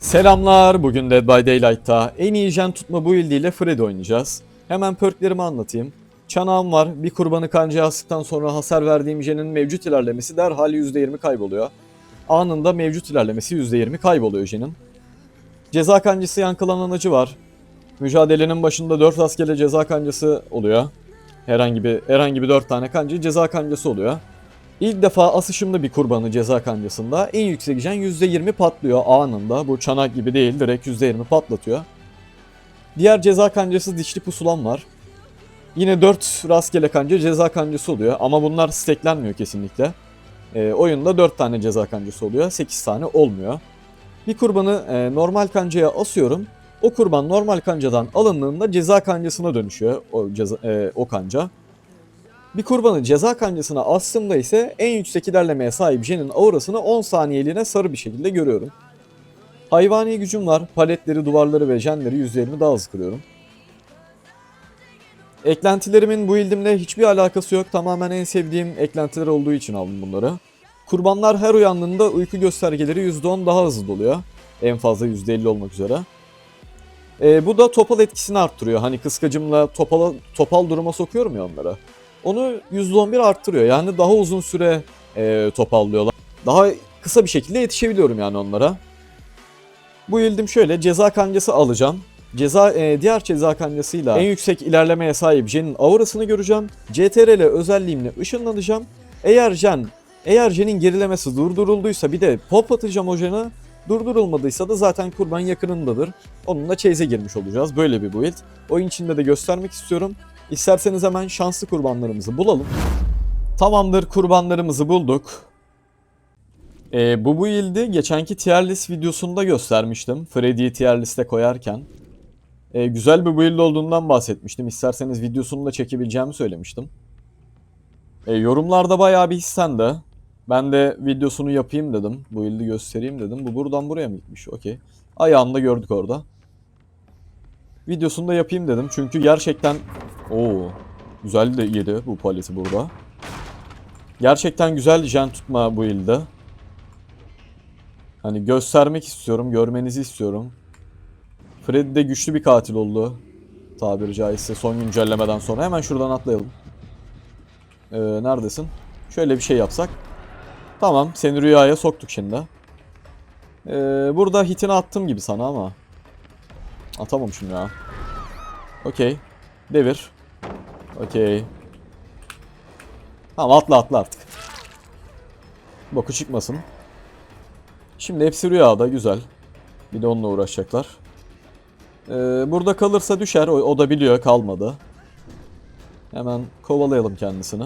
Selamlar, bugün Dead by Daylight'ta en iyi jen tutma build ile Freddy oynayacağız. Hemen perklerimi anlatayım. Çanağım var, bir kurbanı kancaya astıktan sonra hasar verdiğim jenin mevcut ilerlemesi derhal %20 kayboluyor. Anında mevcut ilerlemesi %20 kayboluyor jenin. Ceza kancası yankılanan acı var. Mücadelenin başında 4 rastgele ceza kancası oluyor. Herhangi bir herhangi bir 4 tane kancı ceza kancası oluyor. İlk defa asışımda bir kurbanı ceza kancasında en yüksek jen %20 patlıyor anında. Bu çanak gibi değil direkt %20 patlatıyor. Diğer ceza kancası dişli pusulam var. Yine 4 rastgele kanca ceza kancası oluyor ama bunlar steklenmiyor kesinlikle. Ee, oyunda 4 tane ceza kancası oluyor 8 tane olmuyor. Bir kurbanı e, normal kancaya asıyorum. O kurban normal kancadan alındığında ceza kancasına dönüşüyor o, ceza, e, o kanca. Bir kurbanı ceza kancasına astığımda ise en yüksek ilerlemeye sahip Jen'in aurasını 10 saniyeliğine sarı bir şekilde görüyorum. Hayvani gücüm var. Paletleri, duvarları ve jenleri %20 daha hızlı kırıyorum. Eklentilerimin bu ildimle hiçbir alakası yok. Tamamen en sevdiğim eklentiler olduğu için aldım bunları. Kurbanlar her uyandığında uyku göstergeleri %10 daha hızlı doluyor. En fazla %50 olmak üzere. Ee, bu da topal etkisini arttırıyor. Hani kıskacımla topala, topal duruma sokuyorum ya onlara onu %11 arttırıyor. Yani daha uzun süre e, topallıyorlar. Daha kısa bir şekilde yetişebiliyorum yani onlara. Bu yıldım şöyle ceza kancası alacağım. Ceza e, diğer ceza kancasıyla en yüksek ilerlemeye sahip Jen'in aurasını göreceğim. CTRL özelliğimle ışınlanacağım. Eğer Jen eğer Jen'in gerilemesi durdurulduysa bir de pop atacağım o Jen'e. Durdurulmadıysa da zaten kurban yakınındadır. Onunla chase'e girmiş olacağız. Böyle bir build. Oyun içinde de göstermek istiyorum. İsterseniz hemen şanslı kurbanlarımızı bulalım. Tamamdır kurbanlarımızı bulduk. Ee, bu build'i geçenki tier list videosunda göstermiştim. Freddy'yi tier liste koyarken. Ee, güzel bir build olduğundan bahsetmiştim. İsterseniz videosunu da çekebileceğimi söylemiştim. Ee, yorumlarda bayağı bir istendi. Ben de videosunu yapayım dedim. Bu build'i göstereyim dedim. Bu buradan buraya mı gitmiş? Okey. Ayağını da gördük orada. Videosunu da yapayım dedim. Çünkü gerçekten Oo. Güzel de yedi bu paleti burada. Gerçekten güzel jen tutma bu ilde. Hani göstermek istiyorum, görmenizi istiyorum. Freddy de güçlü bir katil oldu. Tabiri caizse son güncellemeden sonra. Hemen şuradan atlayalım. Ee, neredesin? Şöyle bir şey yapsak. Tamam, seni rüyaya soktuk şimdi. Ee, burada hitini attım gibi sana ama. Atamamışım ya. Okey. Devir. Okey. Tamam atla atla artık. Boku çıkmasın. Şimdi hepsi rüyada güzel. Bir de onunla uğraşacaklar. Ee, burada kalırsa düşer. O, o da biliyor kalmadı. Hemen kovalayalım kendisini.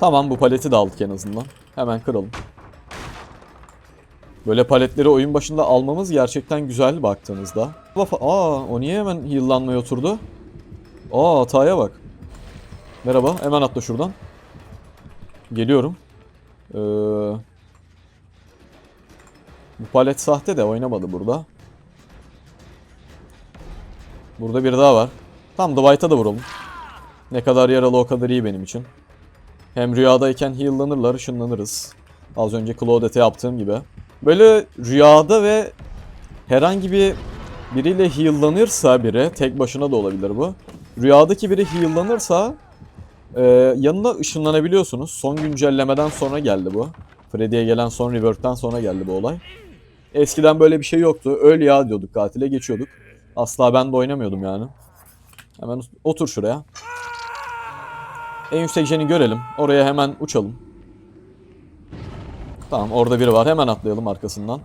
Tamam bu paleti de aldık en azından. Hemen kıralım. Böyle paletleri oyun başında almamız gerçekten güzel baktığınızda. Aa o niye hemen heal'lanmaya oturdu? Aa hataya bak. Merhaba hemen atla şuradan. Geliyorum. Ee, bu palet sahte de oynamadı burada. Burada bir daha var. Tam Dwight'a da vuralım. Ne kadar yaralı o kadar iyi benim için. Hem rüyadayken heal'lanırlar, ışınlanırız. Az önce Claudette'e yaptığım gibi. Böyle rüyada ve herhangi bir biriyle heal'lanırsa biri, tek başına da olabilir bu. Rüyadaki biri heal'lanırsa e, yanına ışınlanabiliyorsunuz. Son güncellemeden sonra geldi bu. Freddy'ye gelen son rework'ten sonra geldi bu olay. Eskiden böyle bir şey yoktu. Öl ya diyorduk katile geçiyorduk. Asla ben de oynamıyordum yani. Hemen otur şuraya. En yüksek jeni görelim. Oraya hemen uçalım. Tamam orada biri var. Hemen atlayalım arkasından.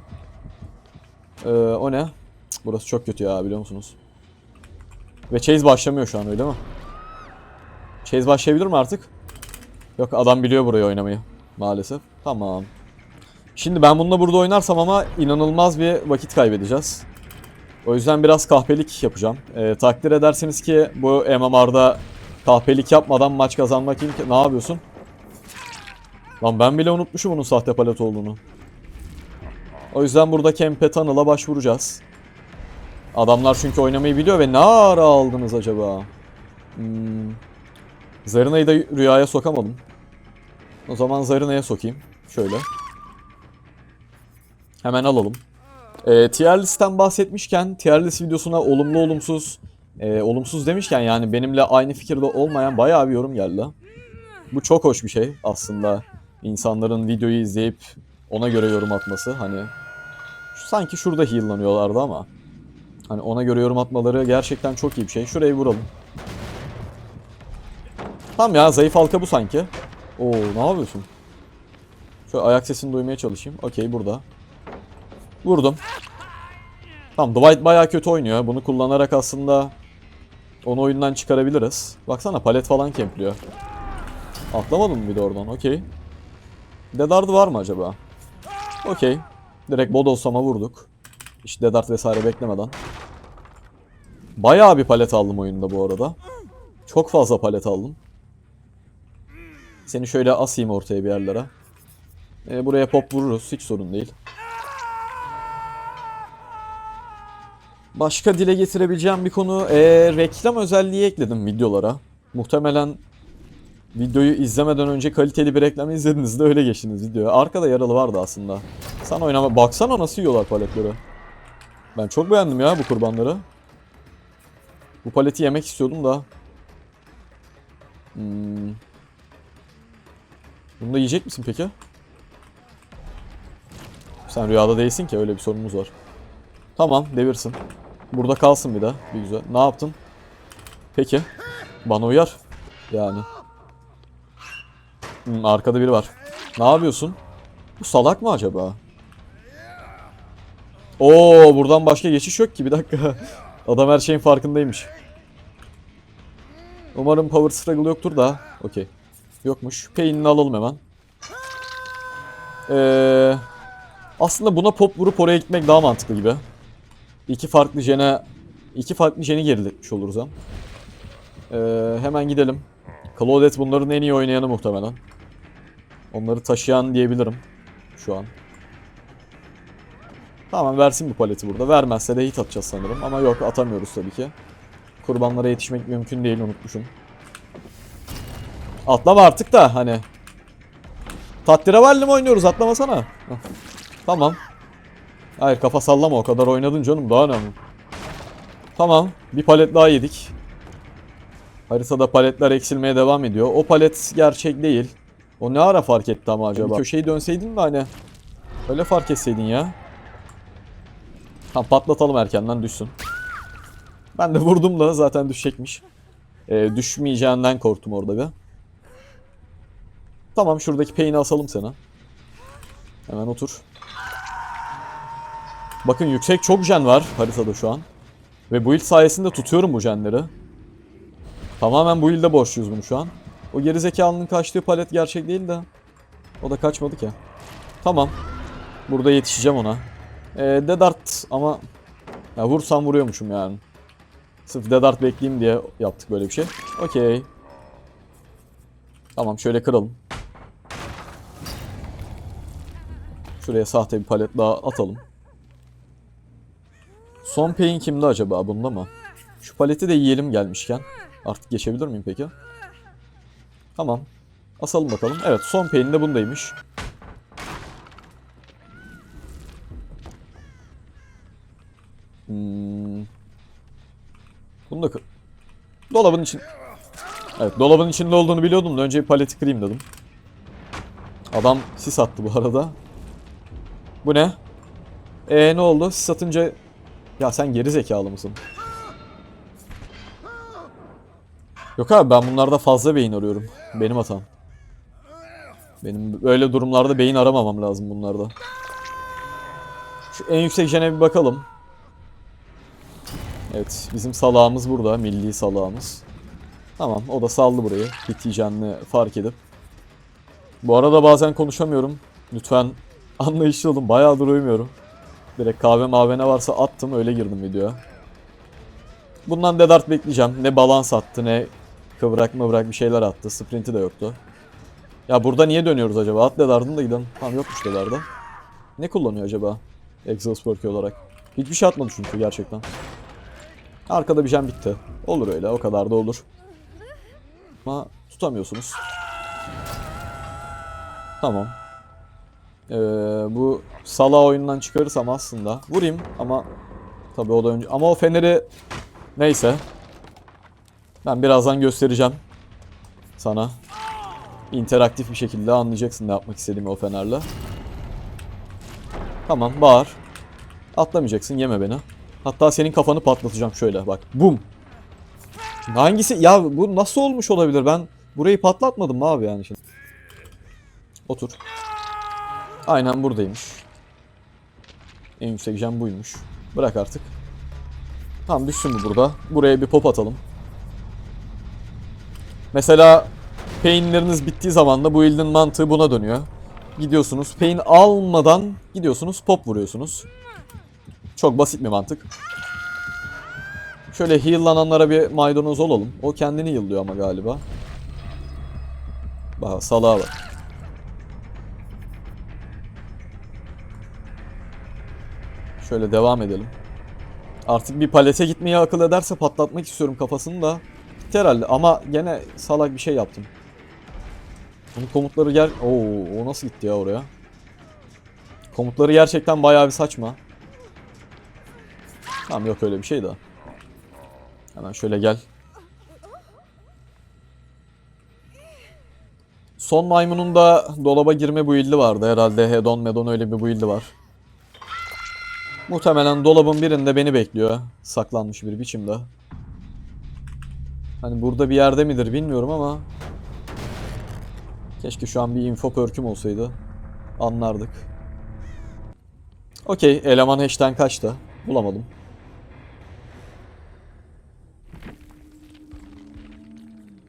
Ee, o ne? Burası çok kötü ya biliyor musunuz? Ve chase başlamıyor şu an öyle mi? Chase başlayabilir mi artık? Yok adam biliyor burayı oynamayı. Maalesef. Tamam. Şimdi ben bununla burada oynarsam ama inanılmaz bir vakit kaybedeceğiz. O yüzden biraz kahpelik yapacağım. Ee, takdir ederseniz ki bu MMR'da kahpelik yapmadan maç kazanmak imkan... Ne yapıyorsun? Lan ben bile unutmuşum onun sahte palet olduğunu. O yüzden burada Kempe Tunnel'a başvuracağız. Adamlar çünkü oynamayı biliyor ve ne ara aldınız acaba? Hmm. Zarina'yı da rüyaya sokamadım. O zaman Zarina'ya sokayım. Şöyle. Hemen alalım. E, tier listten bahsetmişken tier list videosuna olumlu olumsuz e, olumsuz demişken yani benimle aynı fikirde olmayan bayağı bir yorum geldi. Bu çok hoş bir şey aslında. İnsanların videoyu izleyip ona göre yorum atması hani sanki şurada heal'lanıyorlardı ama hani ona göre yorum atmaları gerçekten çok iyi bir şey. Şurayı vuralım. Tamam ya zayıf halka bu sanki. Oo ne yapıyorsun? Şöyle ayak sesini duymaya çalışayım. Okey burada. Vurdum. Tamam Dwight bayağı kötü oynuyor. Bunu kullanarak aslında onu oyundan çıkarabiliriz. Baksana palet falan kempliyor. Atlamadım mı bir de oradan? Okey. Dedardı var mı acaba? Okey. Direkt Bodosama vurduk. Hiç Dedart vesaire beklemeden. Bayağı bir palet aldım oyunda bu arada. Çok fazla palet aldım. Seni şöyle asayım ortaya bir yerlere. Ee, buraya pop vururuz. Hiç sorun değil. Başka dile getirebileceğim bir konu. Ee, reklam özelliği ekledim videolara. Muhtemelen videoyu izlemeden önce kaliteli bir reklam izlediniz de öyle geçtiniz videoya. Arkada yaralı vardı aslında. Sen oynama. Baksana nasıl yiyorlar paletleri. Ben çok beğendim ya bu kurbanları. Bu paleti yemek istiyordum da. Hmm. Bunu da yiyecek misin peki? Sen rüyada değilsin ki öyle bir sorunumuz var. Tamam devirsin. Burada kalsın bir de. Bir güzel. Ne yaptın? Peki. Bana uyar. Yani. Hmm, arkada biri var. Ne yapıyorsun? Bu salak mı acaba? Oo buradan başka geçiş yok ki bir dakika. Adam her şeyin farkındaymış. Umarım power struggle yoktur da. Okey. Yokmuş. Pain'ini alalım hemen. Ee, aslında buna pop vurup oraya gitmek daha mantıklı gibi. İki farklı jene iki farklı jeni geriletmiş oluruz hem. Ee, hemen gidelim. Claudette bunların en iyi oynayanı muhtemelen. Onları taşıyan diyebilirim şu an. Tamam versin bu paleti burada. Vermezse de hit atacağız sanırım. Ama yok atamıyoruz tabii ki. Kurbanlara yetişmek mümkün değil unutmuşum. Atlama artık da hani. Tattiravalli mi oynuyoruz atlamasana. Tamam. Hayır kafa sallama o kadar oynadın canım daha önemli. Tamam bir palet daha yedik. Haritada paletler eksilmeye devam ediyor. O palet gerçek değil. O ne ara fark etti ama acaba? Bir köşeyi dönseydin de hani öyle fark etseydin ya. Tamam patlatalım erkenden düşsün. Ben de vurdum da zaten düşecekmiş. Ee, düşmeyeceğinden korktum orada bir. Tamam şuradaki peyni asalım sana. Hemen otur. Bakın yüksek çok jen var haritada şu an. Ve build sayesinde tutuyorum bu jenleri. Tamamen bu build'e borçluyuz bunu şu an. O gerizekalının kaçtığı palet gerçek değil de. O da kaçmadı ki. Tamam. Burada yetişeceğim ona. Ee, Dedart ama... Ya vursam vuruyormuşum yani. Sırf Dedart bekleyeyim diye yaptık böyle bir şey. Okey. Tamam şöyle kıralım. Şuraya sahte bir palet daha atalım. Son pain kimde acaba? Bunda mı? Şu paleti de yiyelim gelmişken. Artık geçebilir miyim peki? Tamam. Asalım bakalım. Evet son pain de bundaymış. Hmm. Bunu da. Dolabın için... Evet dolabın içinde olduğunu biliyordum da önce bir paleti kırayım dedim. Adam sis attı bu arada. Bu ne? Ee ne oldu? Sis atınca... Ya sen geri zekalı mısın? Yok abi ben bunlarda fazla beyin arıyorum. Benim hatam. Benim böyle durumlarda beyin aramamam lazım bunlarda. Şu en yüksek jene bir bakalım. Evet bizim salağımız burada. Milli salağımız. Tamam o da saldı burayı. Biteceğini fark edip. Bu arada bazen konuşamıyorum. Lütfen anlayışlı olun. Bayağıdır uyumuyorum. Direkt kahve mavi ne varsa attım öyle girdim videoya. Bundan Dedart bekleyeceğim. Ne balans attı ne kıvrak mıvrak bir şeyler attı. Sprinti de yoktu. Ya burada niye dönüyoruz acaba? At Dedart'ın da gidelim. Tamam yokmuş Dedart'da. Ne kullanıyor acaba? Exhaust olarak. Hiçbir şey atmadı çünkü gerçekten. Arkada bir jam bitti. Olur öyle o kadar da olur. Ama tutamıyorsunuz. Tamam. Ee, bu Sala oyundan çıkarırsam aslında vurayım ama tabii o da önce ama o feneri neyse ben birazdan göstereceğim sana interaktif bir şekilde anlayacaksın ne yapmak istediğimi o fenerle. Tamam bağır. Atlamayacaksın yeme beni. Hatta senin kafanı patlatacağım şöyle bak. Bum. Şimdi hangisi? Ya bu nasıl olmuş olabilir? Ben burayı patlatmadım mı abi yani şimdi? Otur. Aynen buradaymış. En yüksek jam buymuş. Bırak artık. Tamam düşsün bu burada. Buraya bir pop atalım. Mesela painleriniz bittiği zaman da bu build'in mantığı buna dönüyor. Gidiyorsunuz pain almadan gidiyorsunuz pop vuruyorsunuz. Çok basit bir mantık. Şöyle heal'lananlara bir maydanoz olalım. O kendini heal'lıyor ama galiba. Bak salağa bak. Şöyle devam edelim. Artık bir palete gitmeyi akıl ederse patlatmak istiyorum kafasını da. Gitti herhalde ama gene salak bir şey yaptım. Bunun komutları gel... Oo, o nasıl gitti ya oraya? Komutları gerçekten bayağı bir saçma. Tamam yok öyle bir şey de. Hemen şöyle gel. Son maymunun da dolaba girme build'i vardı herhalde. Hedon Medon öyle bir build'i var. Muhtemelen dolabın birinde beni bekliyor. Saklanmış bir biçimde. Hani burada bir yerde midir bilmiyorum ama Keşke şu an bir info perk'üm olsaydı. Anlardık. Okey, eleman hash'ten kaçtı. Bulamadım.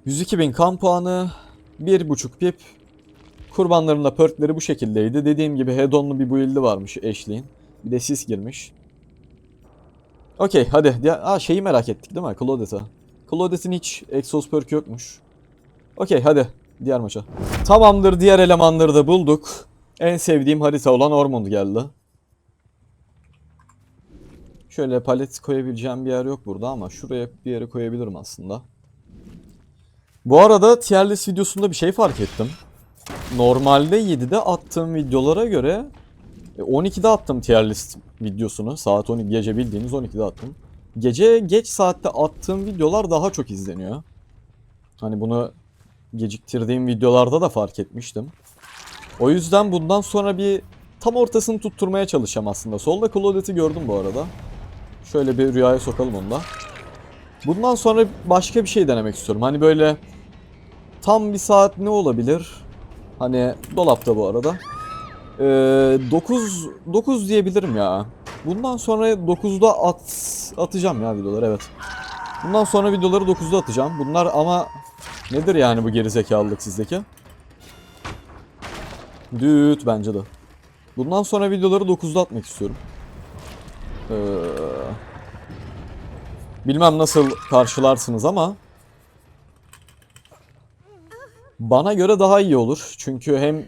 Bin kan puanı, 1.5 pip. Kurbanların da perkleri bu şekildeydi. Dediğim gibi head-on'lu bir build'i varmış Ashley'in. Bir de sis girmiş. Okey hadi. Aa, şeyi merak ettik değil mi? Claudette'a. Claudette'in hiç Exos perk yokmuş. Okey hadi. Diğer maça. Tamamdır diğer elemanları da bulduk. En sevdiğim harita olan Ormond geldi. Şöyle palet koyabileceğim bir yer yok burada ama şuraya bir yere koyabilirim aslında. Bu arada tier list videosunda bir şey fark ettim. Normalde 7'de attığım videolara göre 12'de attım tier list videosunu. Saat 12 gece bildiğiniz 12'de attım. Gece geç saatte attığım videolar daha çok izleniyor. Hani bunu geciktirdiğim videolarda da fark etmiştim. O yüzden bundan sonra bir tam ortasını tutturmaya çalışacağım aslında. Solda Claudette'i gördüm bu arada. Şöyle bir rüyaya sokalım onu da. Bundan sonra başka bir şey denemek istiyorum. Hani böyle tam bir saat ne olabilir? Hani dolapta bu arada. Ee, 9 9 diyebilirim ya. Bundan sonra 9'da at atacağım ya videoları evet. Bundan sonra videoları 9'da atacağım. Bunlar ama Nedir yani bu gerizekalılık sizdeki? Düt bence de. Bundan sonra videoları 9'da atmak istiyorum. Ee, bilmem nasıl karşılarsınız ama bana göre daha iyi olur. Çünkü hem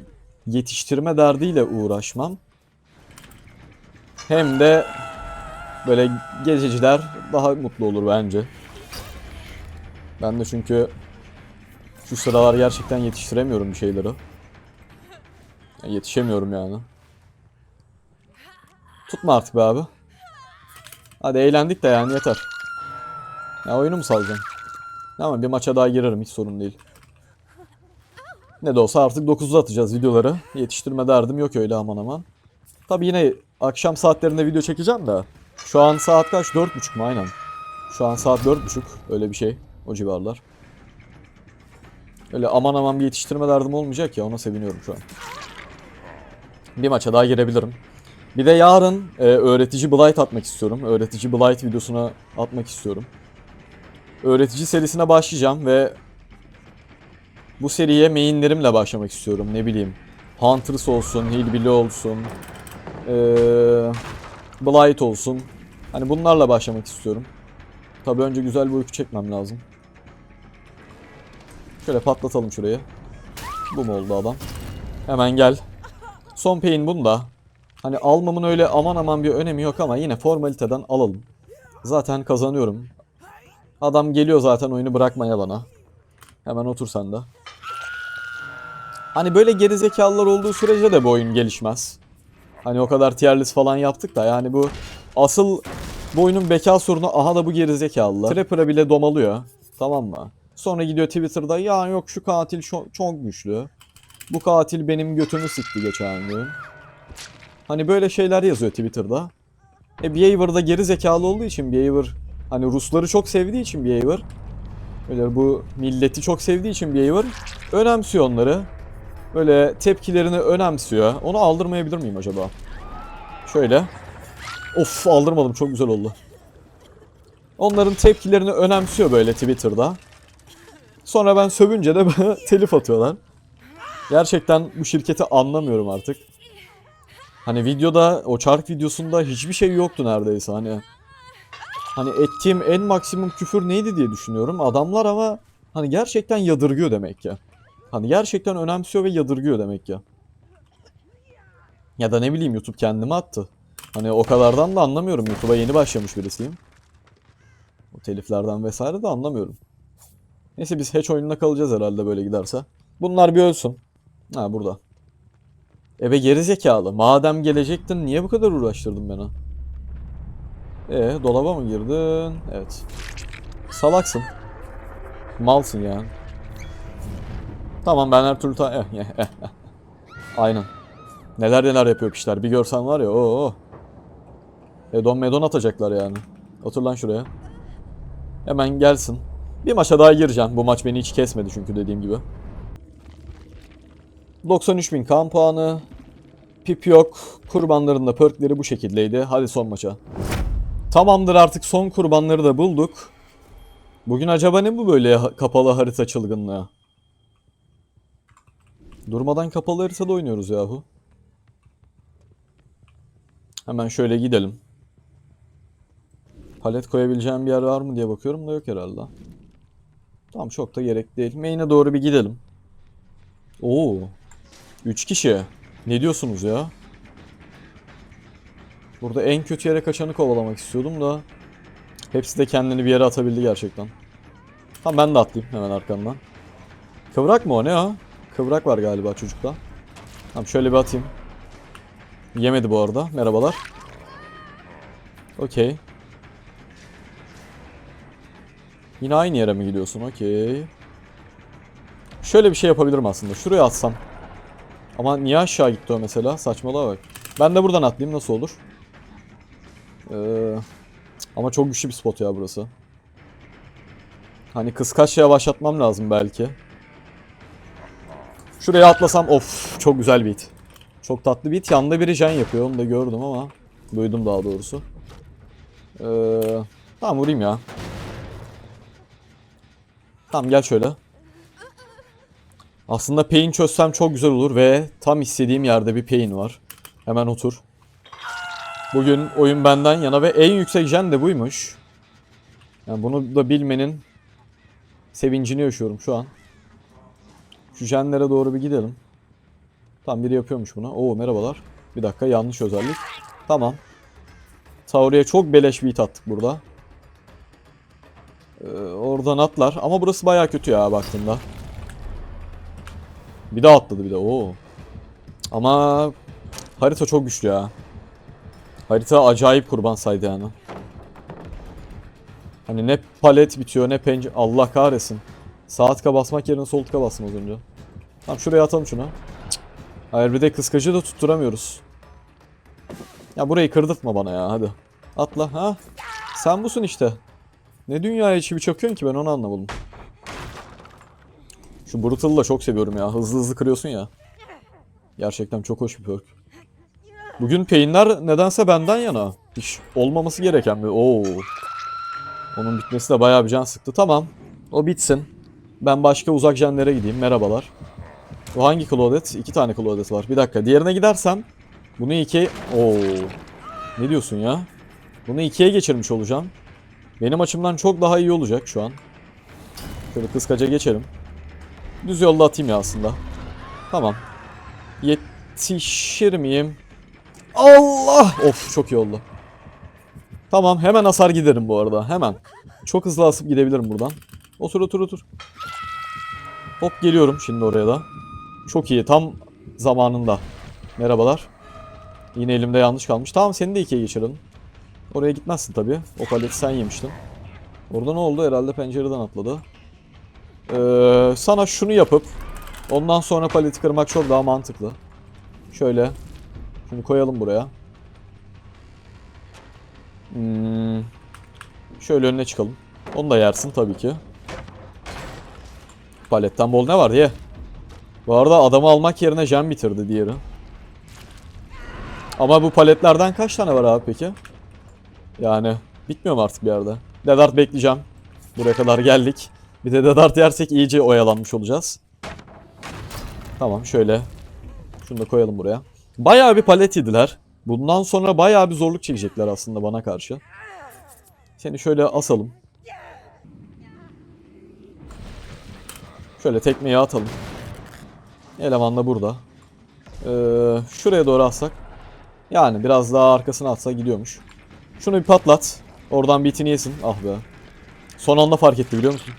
yetiştirme derdiyle uğraşmam hem de böyle gececiler daha mutlu olur bence. Ben de çünkü şu sıralar gerçekten yetiştiremiyorum bir şeyleri. Yani yetişemiyorum yani. Tutma artık be abi. Hadi eğlendik de yani yeter. Ya oyunu mu salacağım? Ama bir maça daha girerim hiç sorun değil. Ne de olsa artık 9'da atacağız videoları. Yetiştirme derdim yok öyle aman aman. Tabi yine akşam saatlerinde video çekeceğim de. Şu an saat kaç? 4.30 mu? Aynen. Şu an saat 4.30. Öyle bir şey. O civarlar. Öyle aman aman bir yetiştirme derdim olmayacak ya ona seviniyorum şu an. Bir maça daha girebilirim. Bir de yarın e, öğretici Blight atmak istiyorum. Öğretici Blight videosuna atmak istiyorum. Öğretici serisine başlayacağım ve bu seriye mainlerimle başlamak istiyorum. Ne bileyim. Hunters olsun, Hillbilly olsun, ee, Blight olsun. Hani bunlarla başlamak istiyorum. Tabi önce güzel bir uyku çekmem lazım. Şöyle patlatalım şurayı. Bu mu oldu adam? Hemen gel. Son pain bunda. Hani almamın öyle aman aman bir önemi yok ama yine formaliteden alalım. Zaten kazanıyorum. Adam geliyor zaten oyunu bırakmaya bana. Hemen otur sen de. Hani böyle gerizekalılar olduğu sürece de bu oyun gelişmez. Hani o kadar tier list falan yaptık da yani bu asıl bu oyunun beka sorunu aha da bu gerizekalılar. Trapper'a bile domalıyor. Tamam mı? Sonra gidiyor Twitter'da ya yok şu katil çok, güçlü. Bu katil benim götümü sikti geçen gün. Hani böyle şeyler yazıyor Twitter'da. E Beaver da geri zekalı olduğu için Beaver hani Rusları çok sevdiği için Beaver böyle bu milleti çok sevdiği için Beaver önemsiyor onları. Böyle tepkilerini önemsiyor. Onu aldırmayabilir miyim acaba? Şöyle. Of aldırmadım çok güzel oldu. Onların tepkilerini önemsiyor böyle Twitter'da. Sonra ben sövünce de bana telif atıyorlar. Gerçekten bu şirketi anlamıyorum artık. Hani videoda, o çark videosunda hiçbir şey yoktu neredeyse hani. Hani ettiğim en maksimum küfür neydi diye düşünüyorum. Adamlar ama hani gerçekten yadırgıyor demek ki. Hani gerçekten önemsiyor ve yadırgıyor demek ki. Ya da ne bileyim YouTube kendime attı. Hani o kadardan da anlamıyorum. YouTube'a yeni başlamış birisiyim. O teliflerden vesaire de anlamıyorum. Neyse biz hatch oyununa kalacağız herhalde böyle giderse. Bunlar bir ölsün. Ha burada. Eve geri zekalı. Madem gelecektin niye bu kadar uğraştırdın beni? Ee dolaba mı girdin? Evet. Salaksın. Malsın yani. Tamam ben her türlü ta... Eh, eh, eh. Aynen. Neler neler yapıyor pişler. Bir görsen var ya o. Edon medon atacaklar yani. Otur lan şuraya. Hemen gelsin. Bir maça daha gireceğim. Bu maç beni hiç kesmedi çünkü dediğim gibi. 93.000 kan puanı. Pip yok. Kurbanların da perkleri bu şekildeydi. Hadi son maça. Tamamdır artık son kurbanları da bulduk. Bugün acaba ne bu böyle kapalı harita çılgınlığı? Durmadan kapalı haritada oynuyoruz yahu. Hemen şöyle gidelim. Palet koyabileceğim bir yer var mı diye bakıyorum da yok herhalde. Tamam çok da gerek değil. Main'e doğru bir gidelim. Oo. 3 kişi. Ne diyorsunuz ya? Burada en kötü yere kaçanı kovalamak istiyordum da. Hepsi de kendini bir yere atabildi gerçekten. Tamam ben de atlayayım hemen arkandan. Kıvrak mı o ne ya? Kıvrak var galiba çocukta. Tamam şöyle bir atayım. Yemedi bu arada. Merhabalar. Okey. Yine aynı yere mi gidiyorsun? Okey. Şöyle bir şey yapabilirim aslında. Şuraya atsam. Ama niye aşağı gitti o mesela? Saçmalığa bak. Ben de buradan atlayayım nasıl olur? Ee, ama çok güçlü bir spot ya burası. Hani kıskaç yavaşlatmam lazım belki. Şuraya atlasam of çok güzel beat. Çok tatlı beat. Yanında biri jen yapıyor onu da gördüm ama. Duydum daha doğrusu. Ee, tamam vurayım ya. Tamam gel şöyle. Aslında pain çözsem çok güzel olur ve tam istediğim yerde bir pain var. Hemen otur. Bugün oyun benden yana ve en yüksek jen de buymuş. Yani bunu da bilmenin sevincini yaşıyorum şu an. Şu jenlere doğru bir gidelim. Tam biri yapıyormuş bunu. Oo merhabalar. Bir dakika yanlış özellik. Tamam. Tauri'ye çok beleş beat attık burada. Ee, oradan atlar. Ama burası baya kötü ya baktığında. Bir daha atladı bir de. Oo. Ama harita çok güçlü ya. Harita acayip kurban saydı yani. Hani ne palet bitiyor ne pencere... Allah kahretsin. Sağ tıka basmak yerine sol tıka bastım az önce. Tamam şuraya atalım şunu. Hayır bir de kıskacı da tutturamıyoruz. Ya burayı kırdırtma bana ya hadi. Atla ha. Sen busun işte. Ne dünyaya çivi çakıyorsun ki ben onu anlamadım. Şu Brutal'ı da çok seviyorum ya. Hızlı hızlı kırıyorsun ya. Gerçekten çok hoş bir perk. Bugün peyinler nedense benden yana. Hiç olmaması gereken bir. Oo. Onun bitmesi de bayağı bir can sıktı. Tamam. O bitsin. Ben başka uzak jenlere gideyim. Merhabalar. Bu hangi Claudette? İki tane Claudette var. Bir dakika. Diğerine gidersem bunu ikiye... Oo. Ne diyorsun ya? Bunu ikiye geçirmiş olacağım. Benim açımdan çok daha iyi olacak şu an. Şöyle kıskaca geçelim. Düz yolda atayım ya aslında. Tamam. Yetişir miyim? Allah! Of çok iyi oldu. Tamam hemen hasar giderim bu arada. Hemen. Çok hızlı asıp gidebilirim buradan. Otur otur otur. Hop geliyorum şimdi oraya da. Çok iyi. Tam zamanında. Merhabalar. Yine elimde yanlış kalmış. Tamam seni de ikiye geçirelim. Oraya gitmezsin tabii. O paleti sen yemiştin. Orada ne oldu? Herhalde pencereden atladı. Ee, sana şunu yapıp ondan sonra paleti kırmak çok daha mantıklı. Şöyle. Şunu koyalım buraya. Hmm. Şöyle önüne çıkalım. Onu da yersin tabii ki. Paletten bol ne var ye. Bu arada adamı almak yerine jam bitirdi diğeri. Ama bu paletlerden kaç tane var abi peki? Yani bitmiyor mu artık bir yerde? Dedart bekleyeceğim. Buraya kadar geldik. Bir de Dedart yersek iyice oyalanmış olacağız. Tamam şöyle. Şunu da koyalım buraya. Bayağı bir palet yediler. Bundan sonra bayağı bir zorluk çekecekler aslında bana karşı. Seni şöyle asalım. Şöyle tekmeyi atalım. Eleman da burada. Ee, şuraya doğru atsak. Yani biraz daha arkasına atsa gidiyormuş. Şunu bir patlat. Oradan bitini yesin. Ah be. Son anda fark etti biliyor musun?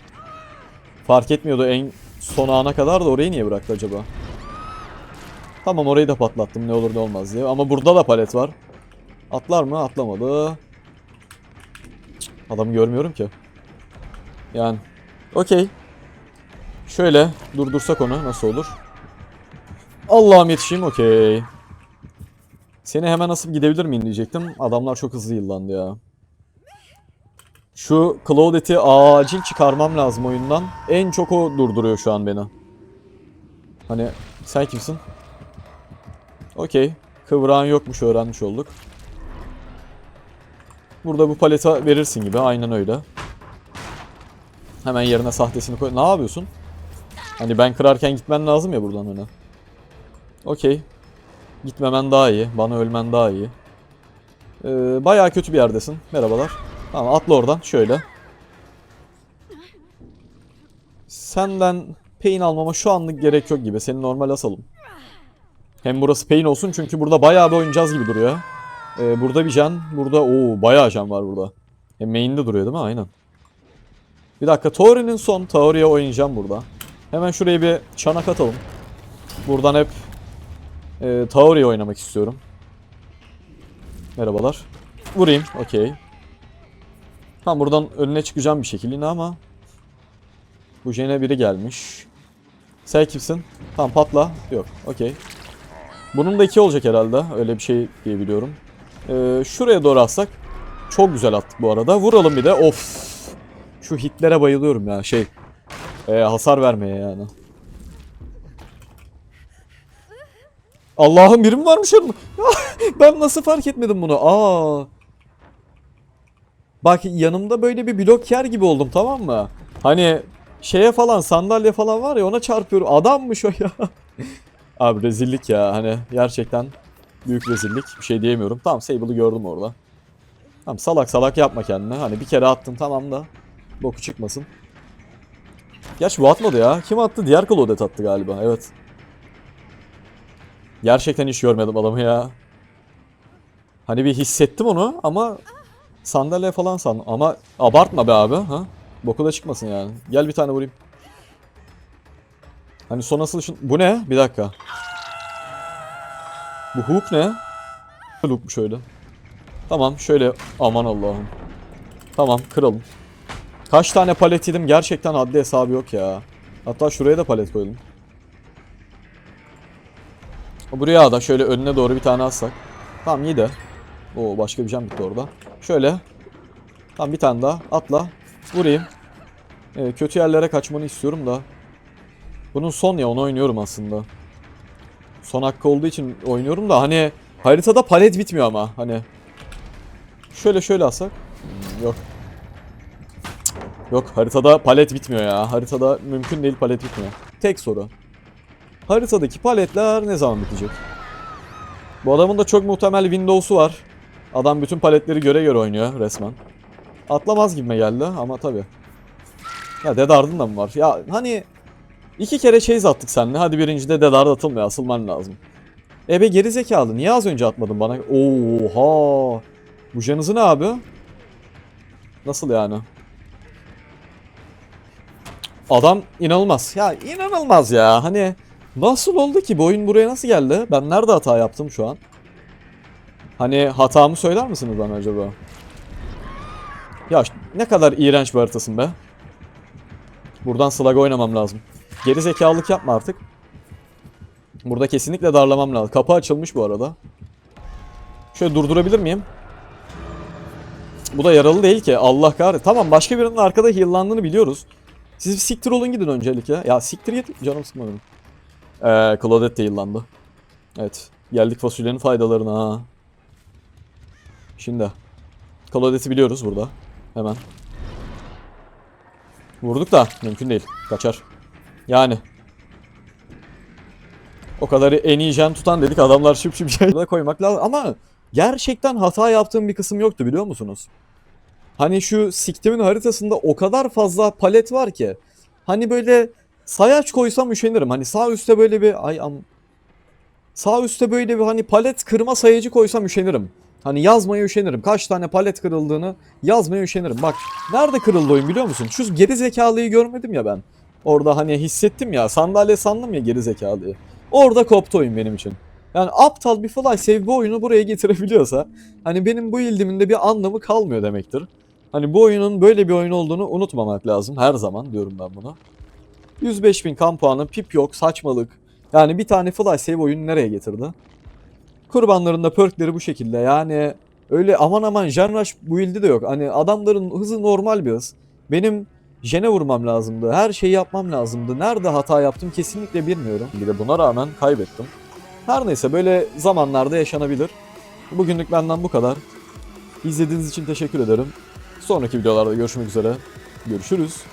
Fark etmiyordu en son ana kadar da orayı niye bıraktı acaba? Tamam orayı da patlattım ne olur ne olmaz diye. Ama burada da palet var. Atlar mı? Atlamadı. Adamı görmüyorum ki. Yani. Okey. Şöyle durdursak onu nasıl olur? Allah'ım yetişeyim okey. Seni hemen asıp gidebilir miyim diyecektim. Adamlar çok hızlı yıllandı ya. Şu Claudette'i acil çıkarmam lazım oyundan. En çok o durduruyor şu an beni. Hani sen kimsin? Okey. Kıvrağın yokmuş öğrenmiş olduk. Burada bu paleta verirsin gibi. Aynen öyle. Hemen yerine sahtesini koy. Ne yapıyorsun? Hani ben kırarken gitmen lazım ya buradan hani. Okey. Gitmemen daha iyi. Bana ölmen daha iyi. Ee, bayağı kötü bir yerdesin. Merhabalar. Tamam atla oradan. Şöyle. Senden pain almama şu anlık gerek yok gibi. Seni normal asalım. Hem burası pain olsun çünkü burada bayağı bir oynayacağız gibi duruyor. Ee, burada bir can. Burada o bayağı can var burada. Hem main'de duruyor değil mi? Aynen. Bir dakika. Tori'nin son. Tauri'ye oynayacağım burada. Hemen şuraya bir çanak atalım. Buradan hep e, Tauri'ye oynamak istiyorum. Merhabalar. Vurayım. Okey. Tamam buradan önüne çıkacağım bir şekilde ama bu jene biri gelmiş. Sen kimsin? Tamam patla. Yok. Okey. Bunun da iki olacak herhalde. Öyle bir şey diye biliyorum. Ee, şuraya doğru atsak. Çok güzel attık bu arada. Vuralım bir de. Of. Şu hitlere bayılıyorum ya. Şey. e, hasar vermeye yani. Allah'ım birim varmış yanımda. ben nasıl fark etmedim bunu? Aa. Bak yanımda böyle bir blok yer gibi oldum tamam mı? Hani şeye falan sandalye falan var ya ona çarpıyorum. Adammış o ya. Abi rezillik ya hani gerçekten büyük rezillik. Bir şey diyemiyorum. Tamam Sable'ı gördüm orada. Tamam salak salak yapma kendine. Hani bir kere attın tamam da boku çıkmasın. Gerçi bu atmadı ya. Kim attı? Diğer Claudet attı galiba. Evet. Gerçekten hiç görmedim adamı ya. Hani bir hissettim onu ama sandalye falan sandım. Ama abartma be abi. Ha? Boku da çıkmasın yani. Gel bir tane vurayım. Hani son asılışın... Bu ne? Bir dakika. Bu hook ne? Hookmuş öyle. Tamam şöyle... Aman Allah'ım. Tamam kıralım. Kaç tane palet yedim gerçekten haddi hesabı yok ya. Hatta şuraya da palet koyalım. Buraya da şöyle önüne doğru bir tane atsak. Tamam iyi de. Oo başka bir can bitti orada. Şöyle. Tamam bir tane daha. Atla. Vurayım. Ee, kötü yerlere kaçmanı istiyorum da. Bunun son ya onu oynuyorum aslında. Son hakkı olduğu için oynuyorum da hani haritada palet bitmiyor ama hani. Şöyle şöyle atsak. Hmm, yok. Yok haritada palet bitmiyor ya. Haritada mümkün değil palet bitmiyor. Tek soru. Haritadaki paletler ne zaman bitecek? Bu adamın da çok muhtemel Windows'u var. Adam bütün paletleri göre göre oynuyor resmen. Atlamaz gibime geldi ama tabi. Ya Dead Hard'ın da mı var? Ya hani iki kere chase attık seninle. Hadi birincide Dead Hard atılmıyor. Asılman lazım. Ebe geri zekalı. Niye az önce atmadın bana? Oha. Bu canınızı ne abi? Nasıl yani? Adam inanılmaz. Ya inanılmaz ya. Hani Nasıl oldu ki? Bu oyun buraya nasıl geldi? Ben nerede hata yaptım şu an? Hani hatamı söyler misiniz bana acaba? Ya ne kadar iğrenç bir haritasın be. Buradan slag oynamam lazım. Geri zekalılık yapma artık. Burada kesinlikle darlamam lazım. Kapı açılmış bu arada. Şöyle durdurabilir miyim? Bu da yaralı değil ki. Allah kahretsin. Tamam başka birinin arkada heal'landığını biliyoruz. Siz bir siktir olun gidin öncelikle. Ya siktir git. Canım sıkma benim. Ee, Claudette de heal'landı. Evet. Geldik fasulyenin faydalarına. Şimdi. Claudette'i biliyoruz burada. Hemen. Vurduk da mümkün değil. Kaçar. Yani. O kadar en iyi jen tutan dedik adamlar şıp şıp şey de koymak lazım. Ama gerçekten hata yaptığım bir kısım yoktu biliyor musunuz? Hani şu siktimin haritasında o kadar fazla palet var ki. Hani böyle sayaç koysam üşenirim. Hani sağ üstte böyle bir ay am sağ üstte böyle bir hani palet kırma sayacı koysam üşenirim. Hani yazmaya üşenirim. Kaç tane palet kırıldığını yazmaya üşenirim. Bak nerede kırıldı oyun biliyor musun? Şu geri zekalıyı görmedim ya ben. Orada hani hissettim ya sandalye sandım ya geri zekalıyı. Orada koptu oyun benim için. Yani aptal bir fly save bu oyunu buraya getirebiliyorsa hani benim bu ildimin de bir anlamı kalmıyor demektir. Hani bu oyunun böyle bir oyun olduğunu unutmamak lazım her zaman diyorum ben buna. 105 bin kan puanı, pip yok, saçmalık. Yani bir tane fly save oyunu nereye getirdi? Kurbanların da perkleri bu şekilde yani öyle aman aman Jen Rush build'i de yok. Hani adamların hızı normal bir hız. Benim Jen'e vurmam lazımdı. Her şeyi yapmam lazımdı. Nerede hata yaptım kesinlikle bilmiyorum. Bir de buna rağmen kaybettim. Her neyse böyle zamanlarda yaşanabilir. Bugünlük benden bu kadar. İzlediğiniz için teşekkür ederim. Sonraki videolarda görüşmek üzere. Görüşürüz.